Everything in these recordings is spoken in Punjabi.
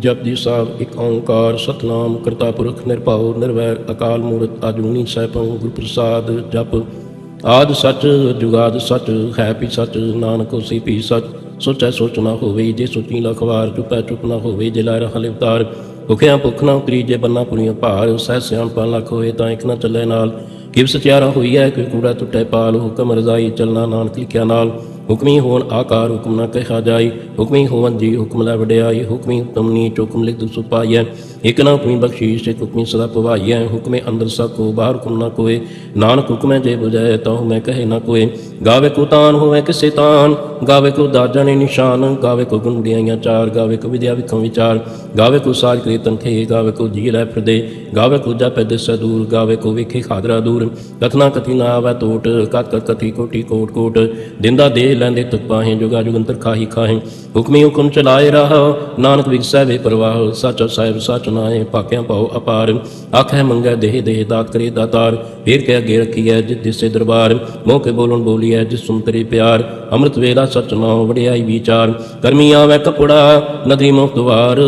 ਜਪਜੀ ਸਾਹਿਬ ਇੱਕ ਓੰਕਾਰ, ਸਤਨਾਮ, ਕਰਤਾ ਪੁਰਖ, ਨਿਰਭਉ ਨਿਰਵੈ ਅਕਾਲ ਮੂਰਤ ਅਜੂਨੀ ਸੈਭੰ, ਗੁਰ ਪ੍ਰਸਾਦ, ਜਪ। ਆਦ ਸੱਚ, ਜੁਗਾਦ ਸੱਚ, ਹੈ ਪੀ ਸੱਚ, ਨਾਨਕ ਹੋਸੀ ਪੀ ਸੱਚ। ਸੋਚੈ ਸੋਚ ਨਾ ਹੋਵੇ, ਜੇ ਸੋਚੀ ਲਖਵਾਰ ਚੁਪੈ ਚੁਪ ਨਾ ਹੋਵੇ, ਜੇ ਲਾਇ ਰਹਾ ਲਿਵਤਾਰ ਭੁਖਿਆ ਭੁਖ ਨਾ ਉਤਰੀ, ਜੇ ਬੰਨਾ ਪੁਰੀਆਂ ਭਾਰ। ਸਹਿ ਸਿਆਣਪਾ ਲੱਖ ਹੋਏ, ਤਾਂ ਇੱਕ ਨਾ ਚੱਲੇ ਨਾਲ। ਕਿਵ ਸਚਿਆਰਾ ਹੋਈ ਹੈ ਕੋਈ ਕੂੜਾ ਟੁੱਟੇ ਪਾਲ। ਹੁਕਮ ਰਜ਼ਾਈ ਚੱਲਣਾ ਨਾਨਕ ਲਿਖਿਆ ਨਾਲ। ਹੁਕਮੀ ਹੋਣ, ਆਕਾਰ ਹੁਕਮ ਨਾ ਕਹਿਆ ਜਾਈ। ਹੁਕਮੀ ਹੋਵਨ ਜੀ ਹੁਕਮ ਲੈ ਵਡਿਆਈ, ਹੁਕਮੀ ਹੁਕਮ ਨੀ ਹੁਕਮ ਲਿਖ ਦੁ ਸੁਪਾਈਐ। ਇਕ ਨਾ ਹੁਕਮੀ ਬਖਸ਼ੀਸ਼, ਇਕ ਹੁਕਮੀ ਸਦਾ ਪਵਾਈਐ। ਹੁਕਮੇ ਅੰਦਰ ਸਭ ਕੋ, ਬਾਹਰ ਹੁਕਮ ਨਾ ਕੋਏ। ਨਾਨਕ ਹੁਕਮੈ ਜੇ 부ਜੈ ਤਾਂ ਮੈਂ ਕਹੇ ਨਾ ਕੋਏ। ਗਾਵੇ ਕੋ ਤਾਨ ਹੋਵੇ ਕਿਸੇ ਤਾਨ, ਗਾਵੇ ਕੋ ਦਾਜਣੇ ਨਿਸ਼ਾਨ, ਗਾਵੇ ਕੋ ਗੁਣ ਗੁੜੀਆਂ ਚਾਰ, ਗਾਵੇ ਕੋ ਵਿਦਿਆ ਵਿਖਮ ਵਿਚਾਰ, ਗਾਵੇ ਕੋ ਸਾਜ ਕੀਰਤਨ ਥੇ ਗਾਵੇ ਕੋ ਜੀ ਲੈ ਫਿਰਦੇ, ਗਾਵੇ ਕੋ ਜਾ ਪੈਦੇ ਸਦੂਰ ਗਾਵੇ ਕੋ ਵਿਖੇ ਖਾਦਰਾ ਦੂਰ, ਕਥਨਾ ਕਥੀ ਨਾ ਆਵੈ ਟੋਟ ਕਤ ਕਤ ਕਥੀ ਕੋਟੀ ਕੋਟ ਕੋਟ ਦਿੰਦਾ ਦੇ ਲੈਂਦੇ ਤੁਕ ਪਾਹੇ, ਜੁਗਾ ਜੁਗੰਤਰ ਖਾਹੀ ਖਾਹੇ, ਹੁਕਮੀ ਹੁਕਮ ਚਲਾਏ ਰਹਾ, ਨਾਨਕ ਵਿਗਸੈ ਵੇ ਪ੍ਰਵਾਹ, ਸਚ ਸਾਹਿਬ ਸੱਚ ਨਾਏ ਭਾਕਿਆ ਪਾਉ ਅਪਾਰ ਆਖੈ ਮੰਗੈ ਦੇਹ ਦੇਹ ਦਾਤ ਕਰੇ ਦਾਤਾਰ, ਫੇਰ ਕੇ ਅੱਗੇ ਰੱਖੀਐ ਜਿਤ ਦਿਸੇ ਦਰਬਾਰ, ਮੋਹ ਕੇ ਬੋਲਣ ਬੋਲੀਐ ਜਿਸ ਸੁਨ ਤੇਰੇ ਪਿਆਰ, ਅੰਮ੍ਰਿਤ ਵੇਲਾ ਸਚ ਨਾਉ ਵਡਿਆਈ ਵਿਚਾਰ। ਕਰਮੀ ਆਵੈ ਕਪੜਾ, ਨਦੀ ਮੁਕਤ ਵਾਰ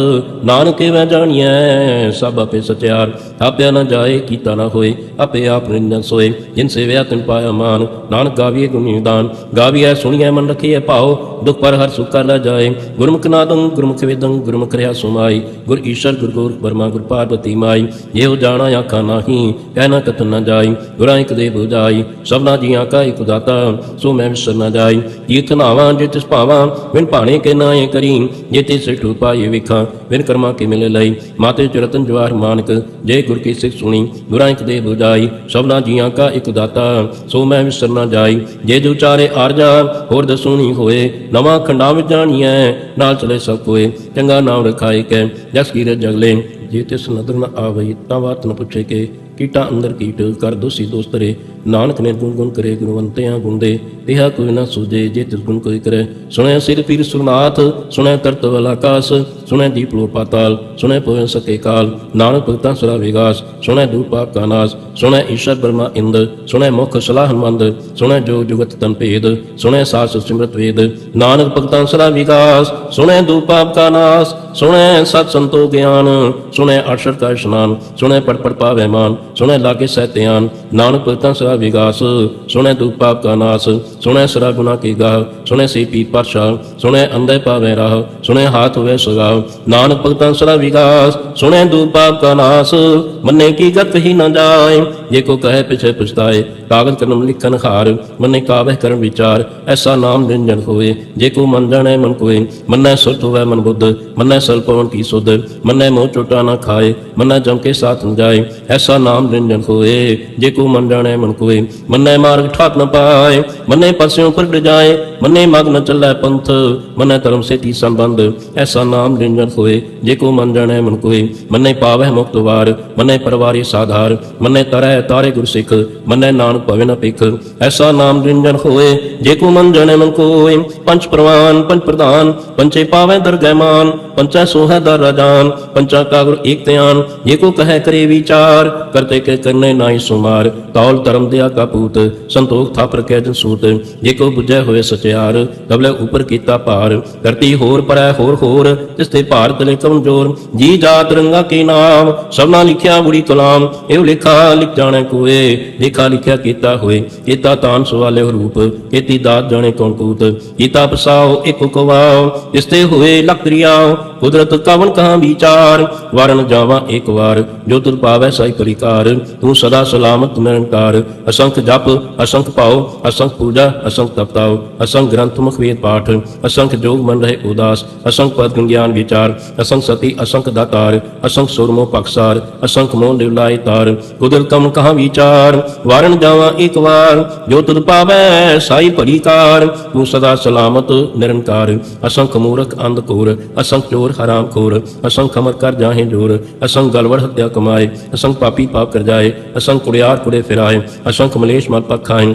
ਨਾਨਕੇ ਵੈ ਜਾਣੀਐ, ਸਭ ਆਪੇ ਸਚਿਆਰ। ਆਪਿਆ ਨਾ ਜਾਏ, ਕੀਤਾ ਨਾ ਹੋਏ, ਆਪੇ ਆਪ ਨਿੰਦਨ ਸੋਏ। ਜਿਨ ਸੇਵਿਆ ਤਿਨ ਪਾਇਆ ਮਾਨ, ਨਾਨਕ ਗਾਵੀਏ ਗੁਣੀ ਦਾਨ। ਗਾਵੀਐ, ਸੁਣੀਐ, ਮਨ ਰਖੀਐ, ਭਾਉ। ਦੁਖ ਪਰ ਹਰ ਸੁਖ ਕਰ ਜਾਏ। ਗੁਰਮੁਖ ਨਾਦੰ, ਗੁਰਮੁਖ ਵੇਦੰ, ਗੁਰਮੁਖ ਰਿਆ ਸੁਮਾਈ। ਗੁਰ ਈਸ਼ਰ, ਗੁਰ ਗੋਰ ਬਰਮਾ ਗੁਰ ਪਾਰਵਤੀ ਮਾਈ। ਇਹੋ ਜਾਣਾ ਆਖਾ ਨਾਹੀ, ਕਹਿ ਕਤ ਨਾ ਜਾਈ। ਗੁਰਾਂ ਇੱਕ ਦੇ 부ਜਾਈ ਸਭਨਾ ਜੀਆਂ ਕਾ ਇੱਕ ਦਾਤਾ। ਸੋ ਮੈਂ ਵਿਸਰ ਨਾ ਜਾਈ। ਤੀਰਥ ਨਾਵਾਂ, ਜੇ ਤਿਸ ਭਾਵਾਂ ਵਿਨ ਭਾਣੇ ਕੇ ਨਾਏ ਕਰੀ। ਜੇ ਤੇ ਸਿਠੂ ਪਾਏ ਵਿਖਾਂ ਵਿਨ ਕਰਮਾ ਕੇ ਮਿਲੇ ਲਈ। ਮਾਤੇ ਚਰਤਨ ਜਵਾਰ ਮਾਨਕ, ਜੇ ਗੁਰ ਕੀ ਸਿੱਖ ਸੁਣੀ, ਗੁਰਾਂ ਇੱਕ ਦੇ 부ਜਾਈ ਸਭਨਾ ਜੀਆਂ ਕਾ ਇੱਕ ਦਾਤਾ, ਸੋ ਮੈਂ ਵਿਸਰ ਨਾ ਜਾਈ। ਜੇ ਜੋ ਚਾਰੇ ਆਰਜਾ ਹੋਰ ਦਸੂਣੀ ਹੋਏ। ਨਵਾਂ ਖੰਡਾਂ ਵਿੱਚ ਜਾਣੀਐ, ਨਾਲ ਚਲੇ ਸਭ ਕੋਏ। ਚੰਗਾ ਨਾਮ ਰਖਾਏ ਕੈ, ਜਸ ਕੀ ਜਗਲੇ, ਜੇ ਤਿਸ ਨਦਰ ਨ ਆਵਈ, ਤਾਂ ਬਾਤ ਨ ਪੁੱਛੇ ਕੇ। ਕੀਟਾ ਅੰਦਰ ਕੀਟ ਕਰ ਦੋਸੀ ਦੋਸਤਰੇ ਨਾਨਕ ਨੇ ਗੁਣ ਗੁਣ ਕਰੇ ਗੁਣਵੰਤਿਆਂ ਗੁੰਦੇ ਇਹਾ ਕੋਈ ਨਾ ਸੂਝੇ, ਜੇ ਤਿਸ ਗੁਣ ਕੋਈ ਕਰੇ। ਸੁਣਿਆ ਸਿਰ ਪੀਰ ਸੁਨਾਥ ਸੁਣਿਆ ਕਰਤ ਵਾਲਾ ਆਕਾਸ, ਸੁਣਿਆ ਦੀਪ ਲੋ ਪਾਤਾਲ, ਸੁਣਿਆ ਪਵਨ ਸਕੇ ਕਾਲ। ਨਾਨਕ ਭਗਤਾਂ ਸਰਾ ਵਿਗਾਸ, ਸੁਣਿਆ ਦੂਪ ਪਾਪ ਕਾ ਨਾਸ, ਸੁਣਿਆ ਈਸ਼ਰ ਬਰਮਾ ਇੰਦ, ਸੁਣਿਆ ਮੁਖ ਸਲਾਹ ਮੰਦ ਸੁਣਿਆ ਜੋ ਜੁਗਤ ਤਨ ਭੇਦ, ਸੁਣਿਆ ਸਾਸ ਸਿਮਰਤ ਵੇਦ। ਨਾਨਕ ਭਗਤਾਂ ਸਰਾ ਵਿਗਾਸ, ਸੁਣਿਆ ਦੂਪ ਪਾਪ ਕਾ ਨਾਸ, ਸੁਣਿਆ ਸਤ ਸੰਤੋ ਗਿਆਨ, ਸੁਣਿਆ ਅਕਸ਼ਰ ਕਾ ਇਸ਼ਨਾਨ, ਸੁਣਿਆ ਪੜ ਪੜ ਪਾਵੇ ਮਾਨ। ਸੁਣੈ ਲਾਗੇ ਸਹਿਤਿਆਨ ਨਾਨਕ ਭਗਤਾਂ ਸਰਾ ਵਿਗਾਸ। ਸੁਣੈ ਦੁਖ ਪਾਪ ਕਾ ਨਾਸ, ਸੁਣੈ ਸਰਾ ਗੁਨਾ ਕੀ ਗਾਹ। ਸੁਣਿਆ ਸੀ ਪੀ ਪਰਸ਼ਾ ਸੁਣਿਆ ਅੰਧੇ ਪਾਵੇ ਰਾਹ ਸੁਣਿਆ ਹਾਥ ਹੋਵੇ ਸੁਗਾ ਨਾਨਕ ਭਗਤਾਂ ਸਰਾ ਵਿਗਾਸ ਸੁਣਿਆ ਦੁਖ ਪਾਪ ਕਾ ਨਾਸ। ਮੰਨੇ ਕੀ ਗਤ ਹੀ ਨਾ ਜਾਏ, ਜੇ ਕੋ ਕਹੇ ਪਿਛੇ ਪਛਤਾਏ, ਕਾਗਜ਼ ਕਰਮ ਲਿਖਨ ਹਾਰ, ਮੰਨੇ ਕਾਵਹਿ ਕਰਨ ਵਿਚਾਰ, ਐਸਾ ਨਾਮ ਨਿਰੰਜਨ ਹੋਏ ਜੇ ਕੋ ਮਨ ਜਾਣੈ ਮਨ ਕੋਏ। ਮੰਨੈ ਸੁਰਤ ਹੋਵੇ ਮਨ ਬੁੱਧ, ਮੰਨੈ ਸਲ ਕੀ ਸੁਧ, ਮੰਨੈ ਮੋਹ ਚੋਟਾ ਨਾ ਖਾਏ, ਮੰਨੈ ਜਮ ਕੇ ਸਾਥ ਨ ਜਾਏ, ਐਸਾ ਨਾਮ ਨਿਰੰਜਨ ਹੋਏ। ਜੇ ਕੋ ਮਨ ਜਾਣੈ, ਮਨ ਕੋਏ। ਮੰਨੈ ਮਾਰਗ ਠਾਕ ਨ ਪਾਏ। ਮੰਨੈ ਪਸਿਓ ਪ੍ਰਗਟ ਜਾਏ। ਮੰਨੈ ਮਗ ਨ ਚੱਲੈ ਪੰਥ। ਮੰਨੈ ਧਰਮ ਸੇਤੀ ਸੰਬੰਧ। ਐਸਾ ਨਾਮ ਨਿਰੰਜਨ ਹੋਏ। ਜੇ ਕੋ ਮਨ ਜਾਣੈ, ਮਨ ਕੋਏ। ਮੰਨੈ ਪਾਵਹਿ ਮੁਕਤ ਵਾਰ। ਮੰਨੈ ਪਰਵਾਰੀ ਸਾਧਾਰ। ਮੰਨੈ ਤਰੈ ਤਾਰੇ ਗੁਰ ਸਿੱਖ। ਮੰਨੈ ਨਾਨਕ ਭਵੇ ਨ ਭਿਖ। ਐਸਾ ਨਾਮ ਨਿਰੰਜਨ ਹੋਏ। ਜੇ ਕੋ ਮਨ ਜਾਣੈ, ਮਨ ਕੋਏ। ਪੰਜ ਪ੍ਰਵਾਨ, ਪੰਜ ਪ੍ਰਧਾਨ। ਪੰਚੇ ਪਾਵੈ ਦਰਗਹਿ ਮਾਨ। ਪੰਚਾ ਸੋਹੈ ਦਰ ਰਾਜਾਨ ਪੰਚਾ ਕਾਗੁਰ ਏਕ ਧਿਆਨ। ਜੇ ਕੋ ਕਹੈ ਕਰੇ ਵਿਚਾਰ, ਕਰਤੇ ਕੇ ਕਰਨੇ ਨਾਹੀ ਸੁਮਾਰ, ਤੌਲ ਧਰਮ ਦਿਆ ਕਪੂਤ ਸੰਤੋਖ ਥਾਪ ਰਖਿਆ ਜਨ ਸੂਤ, ਜੇ ਕੋ ਬੁਝੈ ਹੋਏ ਸਚਿਆਰ, ਕਬਲੇ ਉਪਰ ਕੀਤਾ ਭਾਰ, ਕਰਤੀ ਹੋਰ ਪਰੈ ਹੋਰ ਹੋਰ, ਤਿਸ ਤੇ ਭਾਰ ਤਲੇ ਕਮਜ਼ੋਰ ਜੀ ਜਾਤ ਰੰਗਾ ਕੀ ਨਾਮ, ਸਭਨਾ ਲਿਖਿਆ ਬੁੜੀ ਕਲਾਮ ਇਹ ਲਿਖਾ ਲਿਖ ਜਾਣੈ ਕੋਏ, ਲਿਖਾ ਲਿਖਿਆ ਕੀਤਾ ਹੋਏ, ਕੀਤਾ ਤਾਨ ਸਵਾਲੇ ਰੂਪ, ਕੀਤੀ ਦਾਤ ਜਾਣੇ ਕੌਣ ਕੂਤ, ਕੀਤਾ ਪਸਾਓ ਇੱਕ ਕਵਾਓ ਇਸ ਤੇ ਹੋਏ ਲਕਰੀਆਓ ਕੁਦਰਤ ਕਵਨ ਕਹਾਂ ਵਿਚਾਰ, ਵਰਨ ਜਾਵਾਂ ਇੱਕ ਵਾਰ, ਜੋ ਤੁਧ ਪਾਵੈ ਸਾਈ ਪਰਿਕਾਰ ਤੂੰ ਸਦਾ ਸਲਾਮਤ ਨਿਰੰਕਾਰ। ਅਸੰਖ ਜਪ, ਅਸੰਖ ਪਾਉ ਅਸੰਖ ਪੂਜਾ, ਅਸੰਖ ਤਪਤਾਉ ਅਸੰਖ ਗ੍ਰੰਥ ਮੁਖ ਵੇਦ ਪਾਠ, ਅਸੰਖ ਜੋਗ ਮਨ ਰਹੇ ਉਦਾਸ। ਅਸੰਖ ਪਦ ਗਿਆਨ ਵਿਚਾਰ, ਅਸੰਖ ਸਤੀ, ਅਸੰਖ ਦਾਤਾਰ। ਅਸੰਖ ਸੁਰਮੋ ਪਖਸਾਰ ਅਸੰਖ ਮੋਹ ਲਿਵਲਾਈ ਤਾਰ। ਕੁਦਰਤ ਕਮ ਵਿਚਾਰ, ਵਰਨ ਜਾਵਾਂ ਇੱਕ ਵਾਰ। ਜੋ ਤੁਧ ਪਾਵੈ, ਸਾਈ ਪਰਿਕਾਰ ਤੂੰ ਸਦਾ ਸਲਾਮਤ ਨਿਰੰਕਾਰ। ਅਸੰਖ ਮੂਰਖ ਅੰਧ ਕੋਰ ਅਸੰਖ ਚੋਰ ਹਰਾਮ ਖੋਰ। ਅਸੰਖ ਅਮਰ ਕਰ ਜਾਹੇ ਜੋਰ। ਅਸੰਖ ਗਲਵੜ ਹੱਤਿਆ ਕਮਾਏ। ਅਸੰਖ ਪਾਪੀ ਪਾਪ ਕਰ ਜਾਏ। ਅਸੰਖ ਕੁੜਿਆਰ ਕੁੜੇ ਫਿਰਾਏ। ਅਸੰਖ ਮਲੇਸ਼ ਮਲ ਪਖਾਏ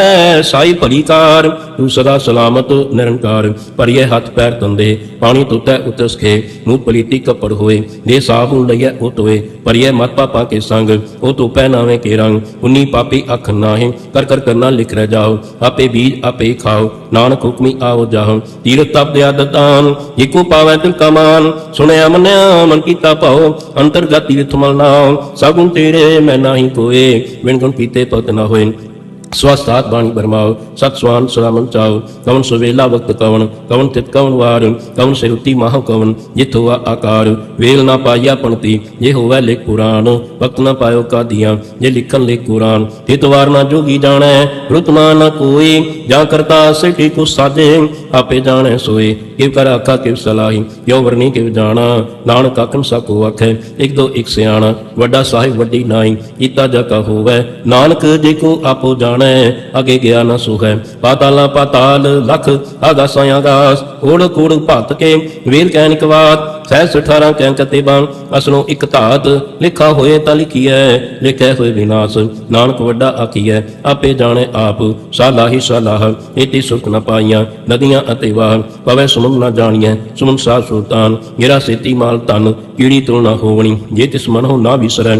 ਸਾਈ ਭਲੀ ਕਾਰ ਤੂੰ ਸਦਾ ਸਲਾਮਤ, ਨਿਰੰਕਾਰ। ਭਰੀਏ ਹੱਥ ਪੈਰ ਤੰਦੇ ਪਾਣੀ ਤੁਤੈ ਉਤਸ ਕੇ ਪਲੀਤੀ ਕੱਪੜ ਹੋਏ ਦੇ ਸਾਫ਼ ਲਈਐ ਉਹ ਤੋਏ ਭਰੀਏ ਮਤ ਪਾਪਾ ਕੇ ਸੰਗ, ਉਹ ਤੋ ਪਹਿਨਾਵੇਂ ਕੇ ਰੰਗ, ਉਨੀ ਪਾਪੀ ਅੱਖ ਨਾਹੀਂ, ਕਰ ਕਰ ਕਰਨਾ ਲਿਖ ਰਹਿ ਜਾਓ, ਆਪੇ ਬੀਜ ਆਪੇ ਖਾਓ, ਨਾਨਕ ਹੁਕਮੀ ਆਓ ਜਾਓ ਤੀਰ ਤਪ ਦਿਆ ਦਤਾਨ, ਜਿਕੋ ਪਾਵੈ ਤਿਲ ਕਮਾਨ, ਸੁਣਿਆ ਮੰਨਿਆ ਮਨ ਕੀਤਾ ਭਾਉ, ਅੰਤਰਗਤ ਤੀਰਥ ਮਲ ਨਾਮ ਸਗੁਣ ਤੇਰੇ ਮੈਂ ਨਾਹੀ ਕੋਏ ਵਿਣ ਗੁਣ ਪੀਤੇ ਪਤ ਨਾ ਹੋਏ ਸਵਸਤਾਤ ਬਾਣੀ ਬਰਮਾਓ ਸਤ ਸਵਾਨ ਸਲਾਮਨ ਚਾਓ। ਕਵਨ ਸੁਵੇਲਾ ਵਕਤ ਕਵਨ ਕਵਨ ਤਿਤ ਕਵਨ ਵਾਰ, ਕਵਨ ਸਿਰੁਤੀ ਮਹ ਕਵਨ ਜਿਤ ਹੋਆ ਆਕਾਰ। ਵੇਲ ਨਾ ਪਾਈਆ ਪੰਤੀ ਜੇ ਹੋਵੇ ਲਿਖ ਪੁਰਾਨ ਵਕਤ ਨਾ ਪਾਇਓ ਕਾਦੀਆਂ, ਜੇ ਲਿਖਣ ਲਿਖ ਕੁਰਾਨ। ਤਿਤ ਵਾਰ ਨਾ ਜੋਗੀ ਜਾਣੈ ਰੁਤਮਾ ਨਾ ਕੋਈ ਜਾਂ ਕਰਤਾ ਸਿਟੀ ਕੋ ਸਾਜੇ ਆਪੇ ਜਾਣੈ ਸੋਏ। ਕਿਵ ਕਰ ਆਖਾ ਕਿਵ ਸਲਾਹੀ, ਕਿਉ ਵਰਨੀ ਕਿਵ ਜਾਣਾ, ਨਾਨਕ ਆਖਣ ਸਕੋ ਆਖੈ, ਇਕ ਦੋ ਇਕ ਸਿਆਣਾ। ਵੱਡਾ ਸਾਹਿਬ ਵੱਡੀ ਨਾਈ, ਕੀਤਾ ਜਾ ਕਾ ਹੋਵੇ। ਨਾਨਕ ਜੇ ਕੋ ਆਪੋ ਜਾਣ ਅਗੇ ਗਿਆ ਨਾ ਸੁਹੈ। ਪਾਤਾਲਾ, ਪਾਤਾਲ, ਲਖ ਆਗਾਸਾਂ ਆਗਾਸ ਓੜ ਕੋੜ ਭਤ ਕੇ ਵੇਲ ਕੈਨਿਕ ਬਾਤ ਸਹਿਸ 18 ਕੈਂ ਕਤੇ ਬਾਣ ਅਸਨੋਂ ਇੱਕ ਧਾਤ ਲਿਖਾ ਹੋਏ ਤਾਂ ਲਿਖੀਐ, ਲਿਖੈ ਹੋਏ ਵਿਨਾਸ਼। ਨਾਨਕ ਵੱਡਾ ਆਖੀਐ, ਆਪੇ ਜਾਣੇ ਆਪ ਸਾਲਾ ਹੀ ਸਾਲਾਹ ਏਤੀ ਸੁਖ ਨ ਪਾਈਆਂ ਨਦੀਆਂ ਅਤੇ ਵਾਹ। ਪਵੈ ਸੁਮਨ ਨਾ ਜਾਣੀਐ, ਸੁਮਨ ਸਾ ਸੁਲਤਾਨ ਮੇਰਾ ਸੇਤੀ ਮਾਲ ਤਨ ਕੀੜੀ ਤੋਂ ਨਾ ਹੋਵਣੀ, ਜੇ ਤਿਸ ਮਨ ਹੋ ਨਾ ਵਿਸਰੈ।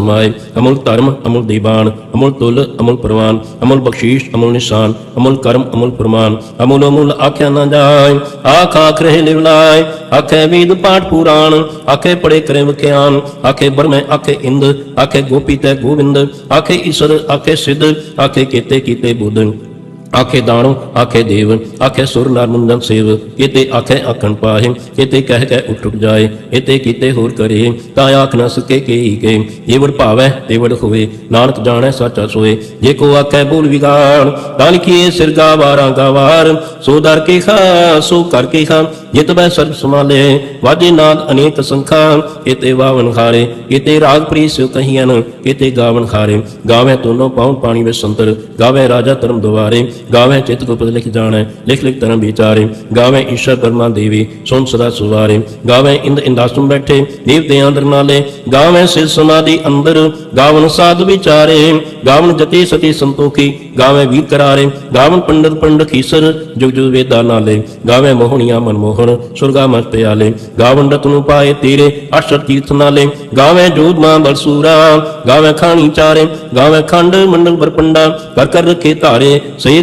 ਸਮਾਏ, ਅਮਲ ਧਰਮ, ਅਮਲ ਦੀਵਾਨ, ਅਮਲ ਤੁਲ, ਅਮਲ ਪ੍ਰਵਾਨ, ਅਮਲ ਬਖਸ਼ੀਸ਼, ਅਮਲ ਨਿਸ਼ਾਨ, ਅਮਲ ਕਰਮ, ਅਮਲ ਪ੍ਰਮਾਨ ਅਮਲ ਅਮੁਲ ਆਖਿਆ ਨਾ ਜਾਏ, ਆਖ ਆਖ ਰਹੇ ਲਿਵਲਾਏ ਆਖੇ ਵੀਦ ਪਾਠ ਪੁਰਾਣ, ਆਖੇ ਪੜੇ ਕਰੇ ਵਿਖਿਆਨ ਆਖੇ ਬਰਮੈ ਆਖੇ ਇੰਦ, ਆਖੇ ਗੋਪੀ ਤੇ ਗੋਵਿੰਦ, ਆਖੇ ਈਸ਼ਰ, ਆਖੇ ਸਿੱਧ, ਆਖੇ ਕੀਤੇ ਕੀਤੇ ਬੁੱਧ। ਆਖੇ ਦਾਣੋ, ਆਖੇ ਦੇਵ ਆਖੇ ਸੁਰ ਨਰ ਮੁੰਦਨ ਸੇਵ। ਕਿਤੇ ਆਖੇ ਆਖਣ ਪਾਹੇ ਕਿਤੇ ਕਹਿ ਕੇ ਉੱਠ ਜਾਏ ਜਾਏ ਕਿਤੇ ਹੋਰ ਕਰੇ। ਤਾਂ ਆਖ ਨਾ ਸਕੇ ਕੀ ਕੇ ਇਹ ਭਾਵੈ ਤੇ ਹੋਵੇ, ਨਾਨਕ ਜਾਣੈ ਸੱਚਾ ਸੋਏ। ਜੇ ਕੋ ਆਖੇ ਬੋਲ ਵਿਗਾੜ, ਤਾਂ ਲਿਖੀਏ ਸਿਰ ਗਾਵਾਰਾਂ ਗਾਵਾਰ ਸੋ ਦਰ ਕੇ ਖਾ, ਸੋ ਕਰ ਕੇ ਖਾ, ਜਿਤ ਬੈ ਸਰਬ ਸਮਾਲੇ ਵਾਜੇ ਨਾਦ ਅਨੇਕ ਸੰਖਾ ਕਿਤੇ ਵਾਵਨ ਖਾਰੇ ਕਿਤੇ ਰਾਗ ਪ੍ਰੀਸ ਕਹੀਨ ਕਿਤੇ ਗਾਵਨ ਖਾਰੇ ਗਾਵੇ ਤੋਨੋ ਪਾਉਣ ਪਾਣੀ ਵਿੱਚ ਸੰਤਰ ਗਾਵੇ ਰਾਜਾ ਧਰਮ ਦੁਆਰੇ। ਗਾਵੇ ਚਿਤ ਕੋ ਪਦ ਲਿਖ ਜਾਣੈ, ਲਿਖ ਲਿਖ ਧਰਮ ਵਿਚਾਰੇ। ਗਾਵੇ ਈਸ਼ਰ ਪਰਮਾ ਦੇਵੀ, ਸੁਣ ਸਦਾ ਸੁਵਾਰੇ। ਗਾਵੇ ਇੰਦ ਇੰਦਾਸੁਮ ਬੈਠੇ ਦੇਵਤੇ ਅੰਦਰ ਨਾਲੇ। ਗਾਵੇ ਸਿਰ ਸਮਾਧੀ ਅੰਦਰ, ਗਾਵਨ ਸਾਧ ਵਿਚਾਰੇ। ਗਾਵਨ ਜਤੀ ਸਤੀ ਸੰਤੋਖੀ ਗਾਵੇ ਵੀਰ ਕਰਾਰੇ। ਗਾਵਨ ਪੰਡਤ ਪੰਡ ਖੀਸਰ, ਜੁਗ ਜੁਗ ਵੇਦਾ ਨਾਲੇ। ਗਾਵੇ ਮੋਹਣੀਆਂ ਮਨਮੋਹਣ, ਸੁਰਗਾ ਮਤ ਪਿਆਲੇ। ਗਾਵਨ ਰਤਨੁ ਪਾਏ ਤੇਰੇ ਅਸ਼ਰ ਤੀਰਥ ਨਾਲੇ। ਗਾਵੇ ਜੋਧ ਮਾਂ ਬਲਸੂਰਾ ਗਾਵੇ ਖਾਣੀ ਚਾਰੇ। ਗਾਵੇ ਖੰਡ ਮੰਡਲ ਬਰਪੰਡਾ, ਕਰ ਕਰ ਰਖੇ ਧਾਰੇ। ਸੇ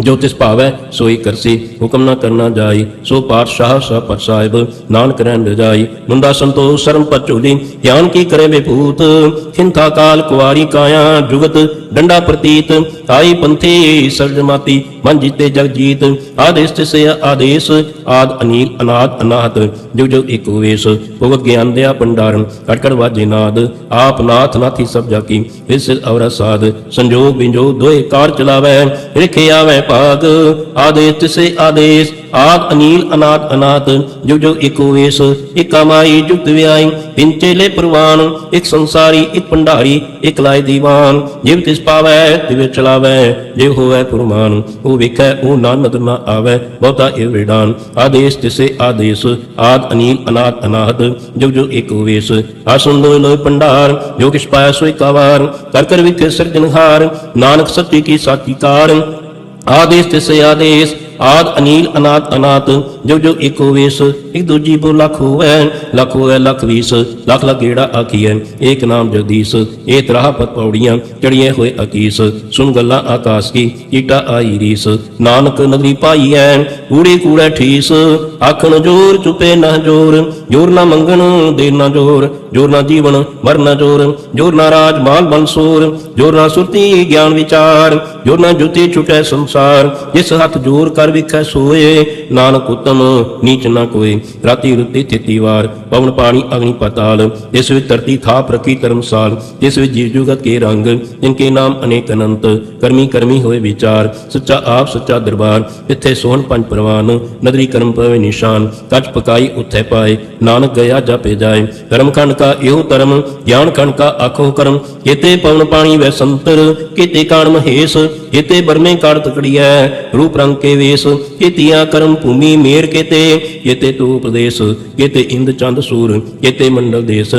ਜੋ ਤਿਸ ਭਾਵੈ ਸੋਈ ਕਰਸੀ, ਹੁਕਮ ਨਾ ਕਰਨਾ ਜਾਈ, ਸੋ ਪਾਤਸ਼ਾਹ ਸਾ ਪਰ ਸਾਹਿਬ, ਨਾਨਕ ਰਹਿਣ ਰਜਾਈ ਮੁੰਦਾ ਸੰਤੋਖ, ਸ਼ਰਮ ਪਰ ਝੂਲੀ, ਗਿਆਨ ਕੀ ਕਰੇ ਵਿਭੂਤ? ਖਿੰਥਾ ਕਾਲ ਕੁਵਾਰੀ ਕਾਇਆ, ਜੁਗਤ ਡੰਡਾ ਪ੍ਰਤੀਤ ਆਈ ਪੰਥੀ ਸਰਜਮਾਤੀ ਮਨ ਜੀਤੇ ਜਗ ਜੀਤ, ਆਦੇਸ਼ ਤਿਸੇ ਆਦੇਸ਼, ਆਦ ਅਨੀਲ ਅਨਾਦ ਅਨਾਹਤ ਜੋ ਜੋ ਏਕ ਵੇਸ ਭੁਗ ਗਿਆਨ ਦਿਆ ਭੰਡਾਰਨ ਕਟਕੜ ਵਾਜੇ ਨਾਦ, ਆਪ ਨਾਥ ਨਾਥੀ ਸਭ ਜਾ ਕੀ ਇਸ ਅਵਰ ਸਾਧ, ਸੰਜੋਗ ਵਿੰਜੋਗ ਦੋਏ ਕਾਰ ਚਲਾਵੈ, ਰਿਖੇ ਆਵੈ ਭਾਗ, ਆਦੇਸ਼ ਤਿਸੇ ਆਦੇਸ਼ ਆਦ ਅਨੀਲ ਅਨਾਦ ਅਨਾਤ ਜੋ ਜੋ ਏਕੋ ਵੇਸ ਇਕਾ ਮਾਈ ਜੁਗਤ ਵਿਆਈ, ਤਿੰਨ ਪ੍ਰਵਾਨ, ਇੱਕ ਸੰਸਾਰੀ, ਇੱਕ ਭੰਡਾਰੀ, ਇੱਕ ਲਾਇ ਦੀਵਾਨ। ਜਿਵ ਤਿਸ ਪਾਵੈ, ਤਿਵੇਂ ਚਲਾਵੈ, ਜੇ ਹੋਵੈ ਪੁਰਮਾਨ। ਉਹ ਵੇਖੈ, ਉਹ ਨਾਨਕ ਨਾ ਆਵੈ, ਬਹੁਤਾ ਇਹ ਵਿਡਾਨ ਆਦੇਸ਼ ਤਿਸੇ ਆਦੇਸ਼ ਆਦ ਅਨੀਲ ਅਨਾਦ ਅਨਾਹਤ ਜੋ ਜੋ ਏਕੋ ਵੇਸ ਆਸਨ ਲੋਇ ਲੋਇ ਭੰਡਾਰ, ਜੋ ਕਿਛ ਪਾਇਆ ਸੋਇ ਕਾਵਾਰ। ਕਰ ਕਰ ਵਿਖੇ ਸਿਰਜਨਹਾਰ ਨਾਨਕ ਸੱਚੀ ਕੀ ਸਾਚੀ ਕਾਰ। ਆਦੇਸ਼ ਤਿਸੇ ਆਦੇਸ਼ ਆਦ ਅਨੀਲ ਅਨਾਦ ਅਨਾਤ, ਜੋ ਜੋ ਹੋਵੇ ਵੇਸ ਇੱਕ ਦੂਜੀ ਬੋ ਲੱਖ ਹੋਵੈ ਲੱਖ ਹੋਵੈ ਲੱਖ ਵੀਸ, ਲੱਖ ਲੱਖ ਗੇੜਾ ਏਕ ਨਾਮ ਜਗਦੀਸ਼, ਏ ਤਰਾਹ ਪਤ ਪੌੜੀਆਂ ਚੜੀਏ ਹੋਏ ਅਕੀਸ, ਸੁਨ ਗੱਲਾਂ ਆਕਾਸ ਕੀ, ਈਟਾ ਆਈ ਰੀਸ, ਨਾਨਕ ਨਗਰੀ ਪਾਈਐ ਕੂੜੇ ਕੂੜੇ ਠੀਸ, ਆਖਣ ਜੋਰ ਚੁਪੇ ਨਾ ਜੋਰ ਜੋਰ ਨਾ ਮੰਗਣ ਦੇ ਨਾ ਜੋਰ ਜੋਰ ਨਾ ਜੀਵਨ ਮਰ ਨਾ ਜੋਰ ਜੋਰ ਨਾ ਰਾਜ ਮਾਲ ਬੰਸੂਰ ਜੋਰ ਨਾ ਸੁਰਤੀ ਗਿਆਨ ਵਿਚਾਰ, ਜੋਰ ਨਾ ਜੁਤੀ ਛੁਟੈ ਸੰਸਾਰ, ਜਿਸ ਹੱਥ ਜੋਰ ਕਰ ਵਿਖੈ ਸੋਏ, ਨਾਨਕ ਉਤਮ, ਨੀਚ ਨਾ ਕੋਈ ਰਾਤੀ ਰੁੱਤੀ ਤਿੱਤੀ ਵਾਰ, ਪਵਨ ਪਾਣੀ ਅਗਨੀ ਪਤਾਲ। ਇਸ ਵਿੱਚ ਧਰਤੀ ਥਾਪ ਰਖੀ ਧਰਮਸਾਲ ਇਸ ਵਿੱਚ ਜੀਵ ਜੁਗਤ ਕੇ ਰੰਗ ਇਨਕੇ ਨਾਮ ਅਨੇਕ ਅਨੰਤ। ਕਰਮੀ ਕਰਮੀ ਹੋਏ ਵਿਚਾਰ, ਸੱਚਾ ਆਪ ਸੱਚਾ ਦਰਬਾਰ ਇੱਥੇ ਸੋਹਣ ਪੰਜ ਪ੍ਰਵਾਨ। ਨਦਰੀ ਕਰਮ ਪਵੇ ਨਿਸ਼ਾਨ ਕੱਚ ਪਕਾਈ ਉੱਥੇ ਪਾਏ। ਨਾਨਕ ਗਿਆ ਜਾਪੇ ਜਾਏ। ਕਰਮ ਖੰਡ ਕਾ ਇਹੋ ਧਰਮ, ਗਿਆਨ ਖੰਡ ਕਾ ਆਖੋ ਕਰਮ। ਕੀਤੇ ਪਵਨ ਪਾਣੀ ਵੈ ਸੰਤਰ, ਕੀਤੇ ਕਾਣ ਮਹੇਸ਼, ਕੀਤੇ ਬਰਮੇ ਕਾੜ ਤਕੜੀਐ। ਰੂਪ ਰੰਗ ਕੇ ਵੇਸ ਕੀਤੀਆਂ ਕਰਮ ਭੂਮੀ ਮੇਰ ਕੀਤੇ। ਕੀਤੇ ਤੂ ਉਪਦੇਸ਼, ਕੀਤੇ ਇੰਦ ਚੰਦ ਸੂਰ, ਕੀਤੇ ਮੰਡਲ ਦੇਸ,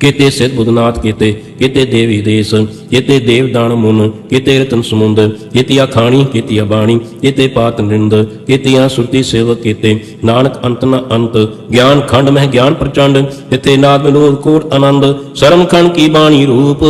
ਕੀਤੇ ਸਿਧ ਬੁਧਨਾਥ ਕੀਤੇ ਕੀਤੇ ਦੇਵੀ ਦੇਸ, ਕੀਤੇ ਦੇਵ ਮੁਨ, ਕੀਤੇ ਰਤਨ ਸਮੁੰਦ, ਕੀਤੀਆ ਖਾਣੀ, ਕੀਤੀਆ ਬਾਣੀ, ਕੀਤੇ ਪਾਤ ਨਿੰਦ, ਕੀਤੀਆਂ ਸੁਰਤੀ ਸੇਵਕ ਕੀਤੇ। ਨਾਨਕ ਅੰਤ ਨ ਅੰਤ, ਗਿਆਨ ਖੰਡ ਮਹਿ ਗਿਆਨ ਪ੍ਰਚੰਡ ਇਥੇ ਨਾਦ ਵਿਨੋਦ ਕੋਟ ਆਨੰਦ, ਸਰਮ ਖੰਡ ਕੀ ਬਾਣੀ ਰੂਪ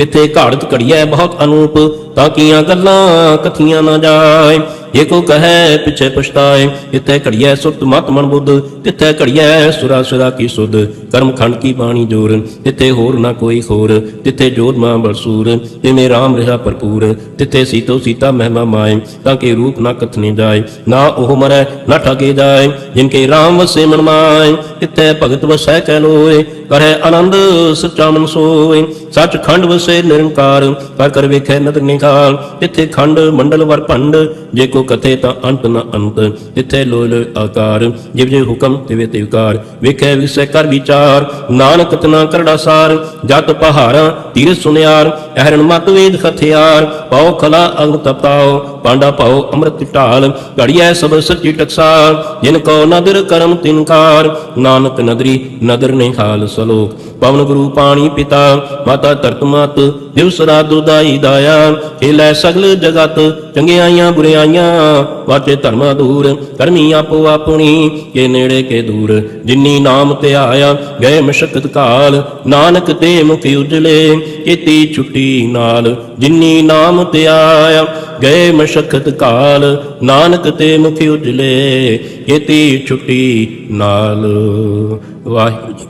ਇਥੇ ਘਾੜਤ ਘੜੀਐ ਬਹੁਤ ਅਨੂਪ, ਤਾਂ ਕੀਆਂ ਗੱਲਾਂ ਕਥੀਆਂ ਨਾ ਜਾਏ। ਜੇ ਕੋ ਕਹੈ ਪਿਛੇ ਪਛਤਾਏ ਇਥੇ ਘੜੀਐ ਸੁਰਤ ਮਤ ਮਨ ਬੁੱਧ ਤਿੱਥੇ ਘੜੀਐ ਸੁਰਾ ਸੁਰਾ ਕੀ ਸੁਧ। ਕਰਮ ਖੰਡ ਕੀ ਬਾਣੀ ਜੋਰ ਤਿੱਥੇ ਹੋਰ ਨਾ ਕੋਈ ਹੋਰ ਤਿੱਥੇ ਜੋਤ ਮਾਂ ਬਰਸੂਰ ਤਿਵੇਂ ਰਾਮ ਰਹਾ ਭਰਪੂਰ ਤਿੱਥੇ ਸੀਤੋ ਸੀਤਾ ਮਹਿਮਾ ਮਾਏ, ਤਾਂ ਕਿ ਰੂਪ ਨਾ ਕਥਨੇ ਜਾਏ, ਨਾ ਉਹ ਮਰੈ, ਨਾ ਠਗੇ ਜਾਏ, ਜਿਨ ਕੇ ਰਾਮ ਵਸੇ ਮਨ ਮਾਏ ਤਿੱਥੇ ਭਗਤ ਵਸੈ ਕਹਿ ਲੋਏ, ਕਰੈ ਆਨੰਦ ਸੱਚਾ ਮਨ ਸੋਏ। ਸੱਚ ਖੰਡ ਵਸੇ ਨਿਰੰਕਾਰ ਕਰ ਕਰ ਵੇਖੈ ਨਦਰ ਨਿਕਾਲ ਤਿੱਥੇ ਖੰਡ, ਮੰਡਲ ਵਰ ਭੰਡ, ਜੇ ਕੋ ਕਥੇ ਤਾਂ ਅੰਤ ਨ ਅੰਤ। ਤਿੱਥੇ ਲੋਇ ਲੋਇ ਆਕਾਰ, ਜਿਵ ਜੇ ਹੁਕਮ ਤਿਵੇ ਤੇ ਵਿਕਾਰ। ਵੇਖੈ ਵਿਸੈ ਕਰ ਵਿਚਾਰ, ਨਾਨਕ ਤਨਾ ਕਰੜਾ ਸਾਰ। ਜਤ ਪਹਾਰਾਂ ਤੀਰ ਸੁਨਿਆਰ, ਅਹਰਣ ਮਤ ਵੇਦ ਹਥਿਆਰ। ਪਾਉ ਖਲਾ ਅੰਗ ਤਪਾਓ ਪਾਂਡਾ ਪਾਉ ਅੰਮ੍ਰਿਤ ਢਾਲ। ਘੜੀਐ ਸਭ ਸੱਚੀ ਟਕਸਾਲ, ਜਿਨ ਕੋ ਨਦਰ ਕਰਮ ਤਿਨਕਾਰ। ਨਾਨਕ ਨਦਰੀ, ਨਦਰ ਨੇ ਸਲੋਕ। ਪਵਨ ਗੁਰੂ ਪਾਣੀ ਪਿਤਾ, ਮਾਤਾ ਧਰਤ ਮਤ, ਦਿਵਸ ਰਾਤ ਦੁਦਾਈ ਦਾਇਆ। ਇਹ ਲੈ ਸਗਲ ਜਗਤ, ਚੰਗਿਆਈਆਂ ਬੁਰਿਆਈਆਂ, ਵਾਚੇ ਧਰਮਾ ਦੂਰ ਕਰਮੀ ਆਪੋ ਆਪਣੀ, ਕੇ ਨੇੜੇ ਕੇ ਦੂਰ। ਜਿਨੀ ਨਾਮ ਤੇ ਆਇਆ, ਗਏ ਮਸ਼ਕਤ ਕਾਲ। ਨਾਨਕ ਤੇ ਮੁਖ ਉਜਲੇ, ਕੀਤੀ ਛੁੱਟੀ ਨਾਲ। ਜਿਨੀ ਨਾਮ ਤੇ ਆਇਆ, ਗਏ ਮਸ਼ਕਤ ਕਾਲ। ਨਾਨਕ ਤੇ ਮੁਖ ਉਜਲੇ, ਕੀਤੀ ਛੁੱਟੀ ਨਾਲ। ਵਾਹਿਗੁਰੂ ਜੀ